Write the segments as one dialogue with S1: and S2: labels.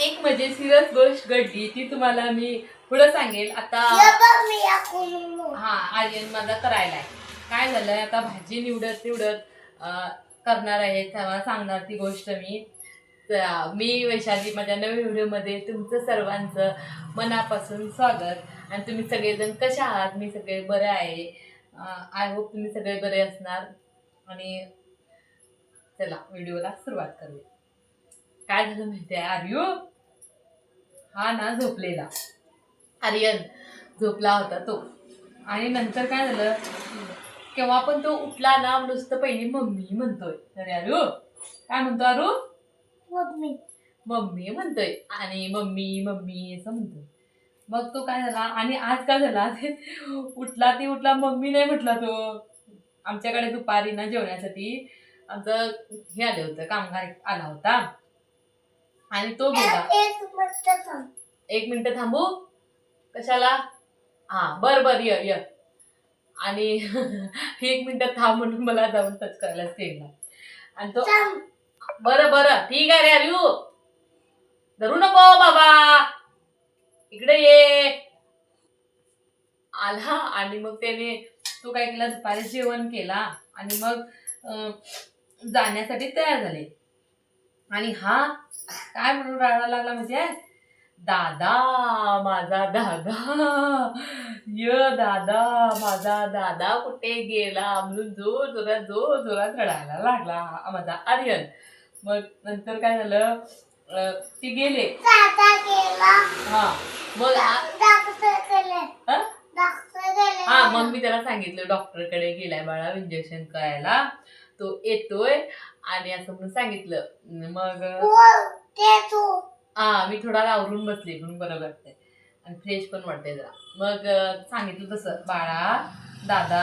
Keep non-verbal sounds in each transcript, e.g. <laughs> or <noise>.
S1: एक मजेशीरच गोष्ट घडली ती तुम्हाला मी पुढे सांगेल. आता हा आर्यन माझा करायला आहे काय झालंय? आता भाजी निवडत निवडत करणार आहे तेव्हा सांगणार ती गोष्ट मी. मी वैशाली माझ्या नवीन व्हिडिओमध्ये तुमचं सर्वांचं मनापासून स्वागत. आणि तुम्ही सगळेजण कशा आहात? मी सगळे बरे आहे. आय होप तुम्ही सगळे बरे असणार. आणि चला व्हिडिओला सुरुवात करूया. काय झालं माहिती आहे आर्यू हा ना झोपलेला. आर्यन. झोपला होता तो. आणि नंतर काय झालं? केव्हा पण तो उठला ना नुसतं पहिली मम्मी म्हणतोय. अरे अरू काय म्हणतो अरू? मम्मी. म्हणतोय. आणि मम्मी मम्मी असं म्हणतोय. मग तो काय झाला? आणि आज काय झाला? उठला ते उठला मम्मी नाही म्हटला तो. आमच्याकडे दुपारी ना जेवण्यासाठी आमचं हे आलं होतं कामगार आला होता. आणि तो गेला एक मिनिट थांबू. कशाला? हा बर बर य य. आणि <laughs> एक मिनिट थांब म्हणून मला जाऊन टच करायला स्क्रीनला आणि तो बरं बरं. ठीक आहे रे अरिऊ धरू नको बाबा. इकडे ये. आला आणि मग त्याने तो काय केला? दुपारी जेवण केला. आणि मग जाण्यासाठी तयार झाले. आणि हा काय म्हणून राहायला लागला म्हणजे? दादा माझा दादा. य दादा माझा दादा कुठे गेला? म्हणून जोर जोरात जोर जोरात रडायला लागला माझा आर्यन. मग नंतर काय झालं? ते गेले. हा मग हं? हा मग मी त्याला सांगितलं डॉक्टरकडे गेलाय बाळा इंजेक्शन करायला. तो येतोय आणि असं म्हणून सांगितलं. मग हा मी थोडा आवरून बसले म्हणून बरं वाटतंय. आणि फ्रेश पण वाटतंय जरा. मग सांगितलं तसं बाळा दादा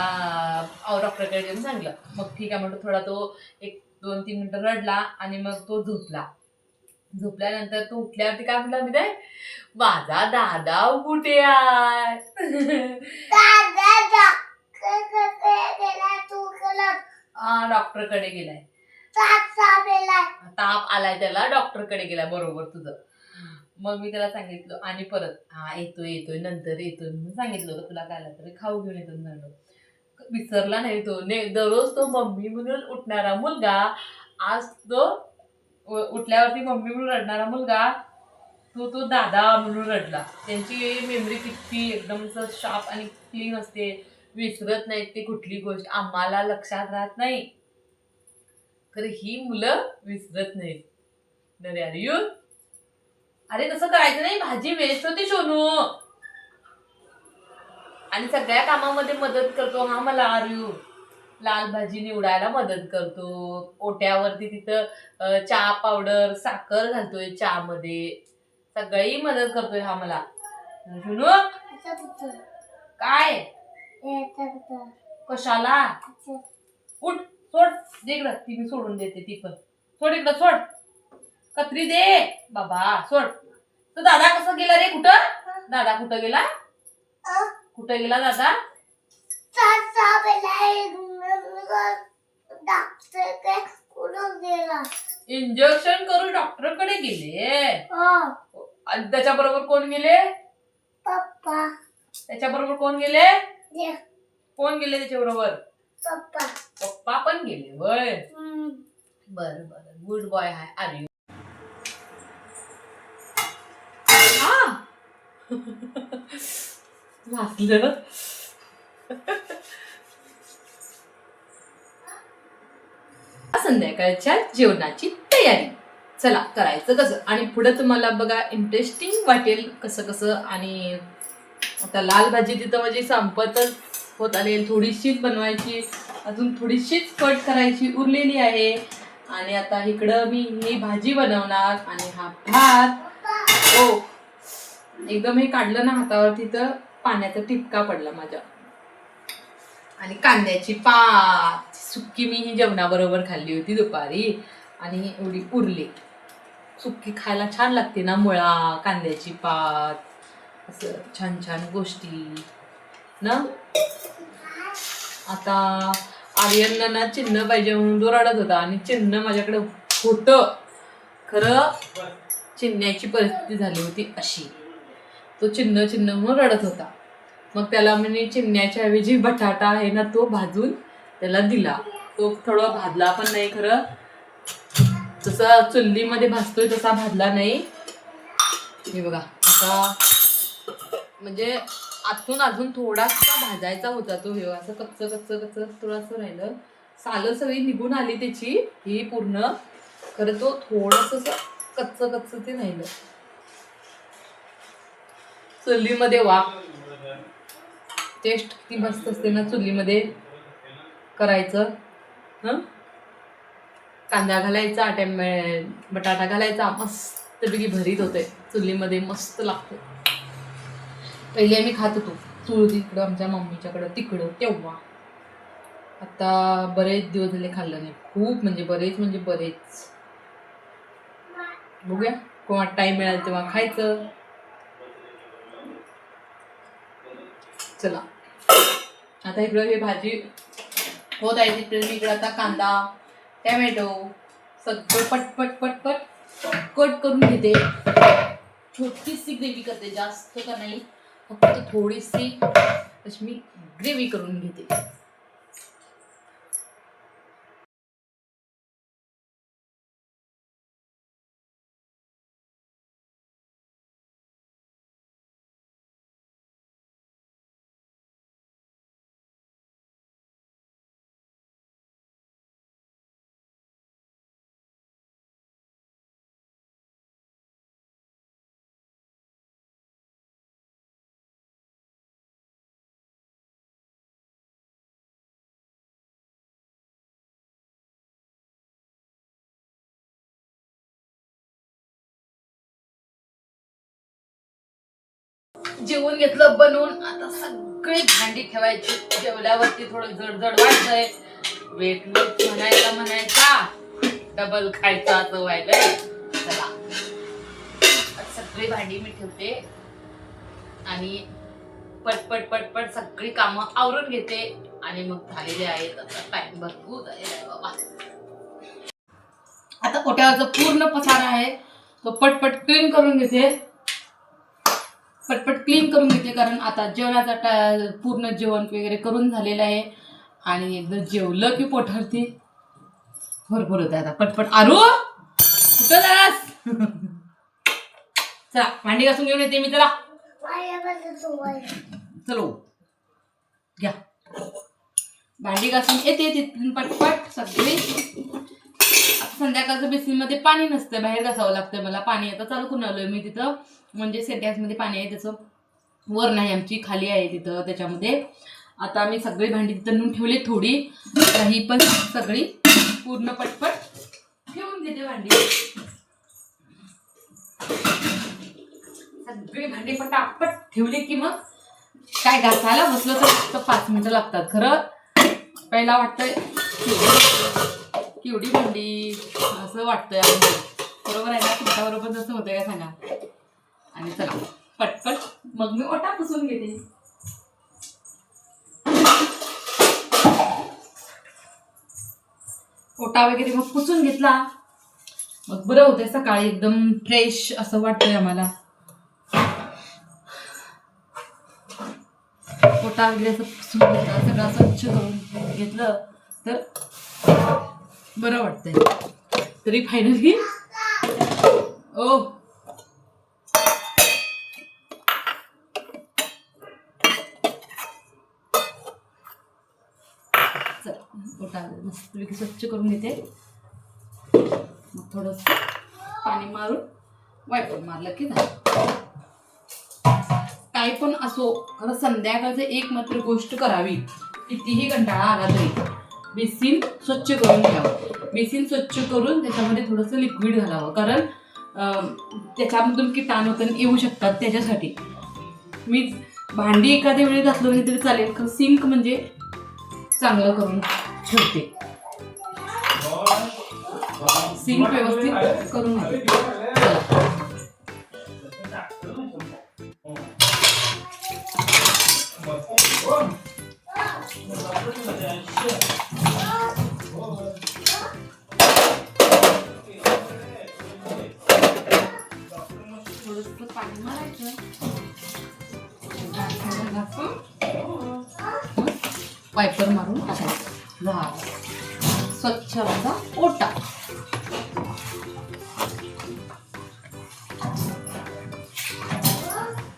S1: अहो डॉक्टरकडे येऊन सांगलं मग ठीक आहे म्हणतो थोडा तो एक दोन तीन मिनिटं रडला आणि मग तो झोपला. झोपल्यानंतर तो उठल्यावरती काय म्हटलं मी काय माझा दादा कुठे आहे? डॉक्टरकडे गेलाय. ताप आलाय त्याला डॉक्टरकडे गेलाय बरोबर तुझं. मग मी त्याला सांगितलं आणि परत हा येतोय येतोय नंतर येतोय म्हणून सांगितलं होतं तुला काय तरी खाऊ घेऊन येतो म्हणून विसरला नाही तो ने दररोज तो मम्मी म्हणून उठणारा मुलगा आज तो उठल्यावरती मम्मी म्हणून रडणारा मुलगा तो तो दादा म्हणून रडला. त्यांची मेमरी किती एकदम शार्प आणि क्लीन असते. विसरत नाहीत ते कुठली गोष्ट. आम्हाला लक्षात राहत नाही. खरं ही मुलं विसरत नाहीत. अरे अरे यू अरे तसं करायचं नाही. भाजी वेस्ट होते सोनू. आणि सगळ्या कामामध्ये मदत करतो. हा मला आर्यू लाल भाजी निवडायला मदत करतो. ओट्यावरती तिथं चहा पावडर साखर घालतोय चहामध्ये. सगळी मदत करतोय हा मला. सोनू? काय? कशाला? उठ सोड. दे इकडं. ती मी सोडून देते ती पण. सोड इकडं सोड. कत्री दे. बाबा सोड. तो दादा कसा गेला रे? कुठं? दादा कुठं गेला? कुठं गेला दादा? इंजेक्शन करून डॉक्टरकडे गेले. आणि त्याच्याबरोबर कोण गेले?
S2: पप्पा.
S1: त्याच्याबरोबर कोण गेले? कोण गेले त्याच्याबरोबर
S2: पप्पा.
S1: पप्पा पण गेले वय बर बर. Good boy hi are you वाचलं. संध्याकाळच्या जेवणाची तयारी. चला करायचं कसं? आणि पुढं तुम्हाला बघा इंटरेस्टिंग वाटेल कसं कसं आणि आता लाल भाजी तिथं म्हणजे संपतच होत आली थोडीशीच बनवायची. अजून थोडीशीच कट करायची. उरलेली आहे. आणि आता इकडं मी ही भाजी बनवणार. आणि हा भात. हो. एकदम हे काढलं ना हातावर तिथं पाण्याचा टिपका पडला माझ्या. आणि कांद्याची पात. सुक्की मी ही जेवणाबरोबर खाल्ली होती दुपारी. आणि एवढी उरली. सुक्की खायला छान लागते ना मुळा कांद्याची पात. असं छान छान गोष्टी. ना? आता आर्यनला ना चिन्ह पाहिजे म्हणून तो रडत होता आणि चिन्ह माझ्याकडे होतं. खरं चिन्ह्याची परिस्थिती झाली होती अशी. तो चिन्ह चिन्ह म्हणून रडत होता. मग त्याला मी चिन्ह्याच्या ऐवजी बटाटा आहे ना तो भाजून त्याला दिला. तो थोडा भाजला पण नाही खरं. जसा चुल्लीमध्ये भाजतोय तसा भाजला नाही. हे बघा आता म्हणजे आतून अजून थोडासा भाजायचा होता तो हे असं कच्च कच्च कच्च थोडंसं राहिलं. सालं सगळी निघून आली त्याची ही पूर्ण. खरं तो थोडस कच्च कच्च ते राहिलं. चुलीमध्ये वा. टेस्ट किती मस्त असते ना चुलीमध्ये करायचं. हं? कांदा घालायचा टॅमे बटाटा घालायचा मस्तपैकी भरीत होते. चुलीमध्ये मस्त लागते. पहिले आम्ही खात होतो. चूळ इकडं आमच्या मम्मीच्याकडं तिकडं तेव्हा. आता बरेच दिवस झाले खाल्लं नाही. खूप म्हणजे बरेच म्हणजे बरेच. बघूया कोणा टाइम मिळाल तेव्हा खायचं. चला. आता इकडं हे भाजी होत आहे. तिकडे मी इकडं आता कांदा टॅमॅटो सगळं पटपट पटपट कट करून घेते. छोटीशी ग्रेव्ही करते. जास्त का नाही. फक्त थोडीशी अशी मी ग्रेव्ही करून घेते. जेवण घेतलं बनवून आता सगळी भांडी ठेवायची. जेवल्यावरती थोडं जडजड वाटतंय वेट लूज म्हणायचा म्हणायचा. डबल खायचा असं व्हायलंय. चला. सगळी भांडी मी ठेवते. आणि पटपट पटपट सगळी कामं आवरून घेते. आणि मग झालेले आहेत. आता टाइम भरपूर झालेला आहे बाबा. आता कोट्यावरचा पूर्ण पसारा आहे. तो पटपट क्लीन करून घेते. पटपट क्लीन करून घेते कारण आता जेवणाचा टा पूर्ण जेवण वगैरे करून झालेलं आहे. आणि एकदा जेवलं की पोटावरती. भरपूर होते आता पटपट. आरू कुठं जास चला भांडी घासून घेऊन येते मी चला. चलो. घ्या. भांडी घासून येते तिथून पटपट सगळे. संध्याकाळचं बेसिनमध्ये पाणी नसतं बाहेर घासावं लागतं मला. पाणी आता चालू करून आलोय मी तिथं. म्हणजे सेंटॅक्समध्ये पाणी आहे त्याचं वर नाही आमची खाली आहे तिथं त्याच्यामध्ये. आता आम्ही सगळी भांडी तिथं नेऊन ठेवली थोडी. ही पण सगळी पूर्ण पटपट ठेवून घेते भांडी. सगळी भांडी पटापट ठेवली की मग काय घासायला? बसलं तर फक्त पाच मिनिटं लागतात खरं. पहिला वाटतंय केवढी भांडी? असं वाटतंय बरोबर आहे ना? तुमच्याबरोबर जसं होतं का सांगा? आणि चला. पटपट. मग मी ओटा पुसून घेते. ओटा वगैरे मग पुसून घेतला. मग बरं होतंय सकाळी एकदम फ्रेश असं वाटतंय आम्हाला. ओटा वगैरे असं पुसून घेतला. सगळं स्वच्छ करून घेतलं. तर बरं वाटतंय. तरी फायनली ओ. चला मस्तपैकी स्वच्छ करून घेते. मग थोडंसं पाणी मारून वाईपर मारलं की झालं. काय पण असो खरं संध्याकाळचं एक मात्र गोष्ट करावी. कितीही कंटाळा आला तरी. बेसिन स्वच्छ करून घ्यावं. बेसिन स्वच्छ करून त्याच्यामध्ये थोडंसं लिक्विड घालावं. कारण त्याच्यामधून किटाणू तर येऊ शकतात त्याच्यासाठी. मी भांडी एखाद्या वेळी घातलं नाही तरी चालेल खरं सिंक म्हणजे चांगलं करून. ठेवते. सिंक व्यवस्थित करून घेते वायपर मारून टाकायचं. झालं स्वच्छ माझा ओटा.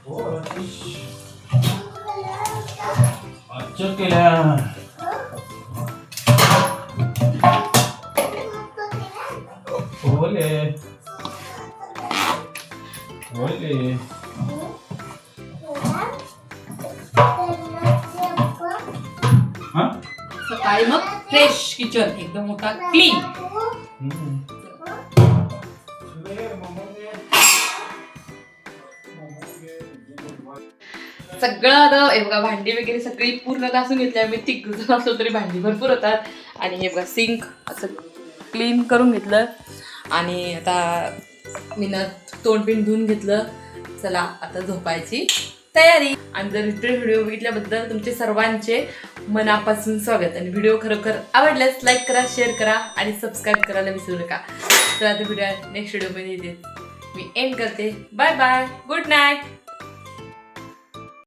S3: हो, अच्छा केल्या
S1: सकाळी मग फ्रेश किचन एकदम मोठा क्लीन सगळं आता हे बघा भांडी वगैरे सगळी पूर्ण घासून घेतली आम्ही. तिघ जण असलो तरी भांडी भरपूर होतात. आणि हे बघा सिंक असं क्लीन करून घेतलं. आणि आता मीनं तोंडपिंड धुवून घेतलं. चला आता झोपायची तयारी. आणि जर इतर व्हिडिओ बघितल्याबद्दल तुमचे सर्वांचे मनापासून स्वागत. आणि व्हिडिओ खरोखर आवडल्यास लाईक करा शेअर करा आणि सबस्क्राईब करायला विसरू नका. तर आता व्हिडिओ नेक्स्ट व्हिडिओमध्ये येते मी एंड करते. Bye bye good night